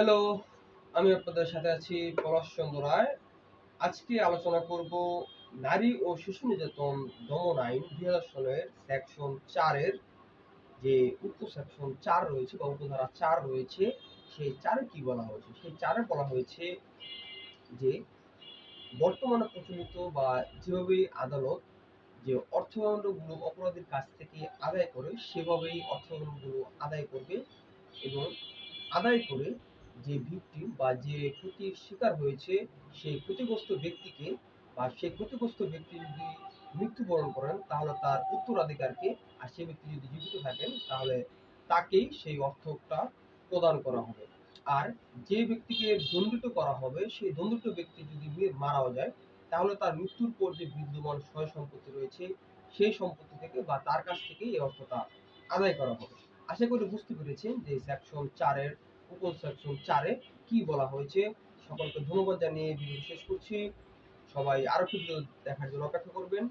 Hello আমি আপনাদের সাথে আছি পলাশ চন্দ্র রায়। আজকে আলোচনা করব নারী ও শিশু নির্যাতন দমন আইন দুই হাজার সালের সেকশন চারের যে উপ সেকশন চার রয়েছে বা উপধারা চার রয়েছে, সেই চারে কি বলা হয়েছে? সেই চারে বলা হয়েছে যে বর্তমানে প্রচলিত বা যেভাবে আদালত যে অর্থদণ্ডগুলো অপরাধীর কাছ থেকে আদায় করে, সেভাবেই অর্থদণ্ডগুলো আদায় করবে এবং আদায় করে যে ভিকটিম বা যে ক্ষতির শিকার হয়েছে, সেই ক্ষতিগ্রস্ত ব্যক্তিকে বা সেই ক্ষতিগ্রস্ত ব্যক্তি যদি মৃত্যুবরণ করেন, তাহলে তার উত্তরাধিকারকে, আর সেই ব্যক্তি যদি জীবিত থাকেন, তাহলে তাকেই সেই অর্থটা প্রদান করা হবে। আর যে ব্যক্তিকে দণ্ডিত করা হবে, সেই দণ্ডিত ব্যক্তি যদি মারাও যায়, তাহলে তার মৃত্যুর পর যে বিদ্যমান সয় সম্পত্তি রয়েছে, সেই সম্পত্তি থেকে বা তার কাছ থেকে এই অর্থটা আদায় করা হবে। আশা করি বুঝতে পেরেছেন যে সেকশন চারের চারে কি বলা হয়েছে? সকলকে ধন্যবাদ জানিয়ে ভিডিও শেষ করছি। সবাই আরও ভিডিও দেখার জন্য অপেক্ষা করবেন।